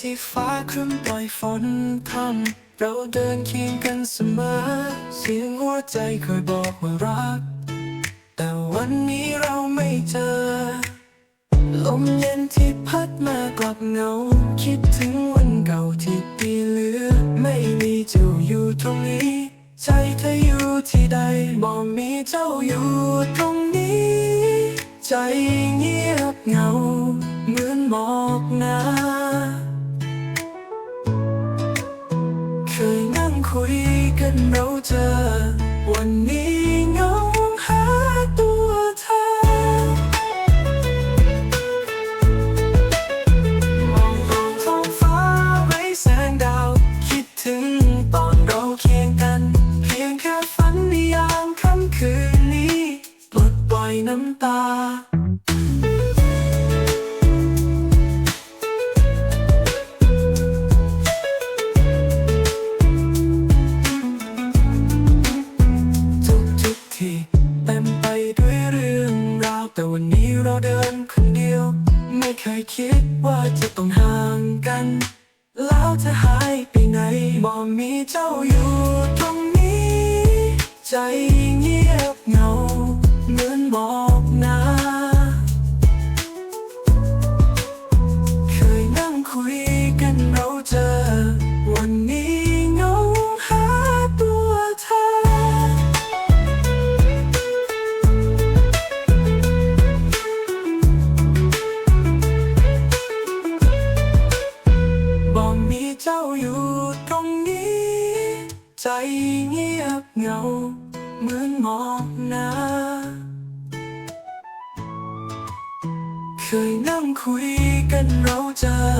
ที่ฟ้าครึ้มไปฝนพรำเราเดินเคียงกันเสมอ เสียงหัวใจเคยบอกว่ารัก แต่วันนี้เราไม่เจอ ลมเย็นที่พัดมากลับเหงา คิดถึงวันเก่าที่ปีเหลือ ไม่มีเจ้าอยู่ตรงนี้ ใจเธออยู่ที่ใดบอกมีเจ้าอยู่ตรงนี้ ใจเงียบเหงา เหมือนหมอกหนา นเราเจอ วันนี้เงาหาตัวเธอ มองดูท้องฟ้าไร้แสงดาว คิดถึงตอนเราเคียงกัน เพียงแค่ฝันในยามค่ำคืนนี้ ปลดปล่อยน้ำตา เดียว ไม่เคยคิดว่าจะต้องห่างกัน แล้วจะหายไปไหนบอกมีเจ้าอยู่ตรงนี้ ใจเงียบเหงา เหมือนบอกนาเคยนั่งคุยกันเราจะ ใจเงียบเหงา เหมือนมอกหนาเคยนั่งคุยกันเราเจอ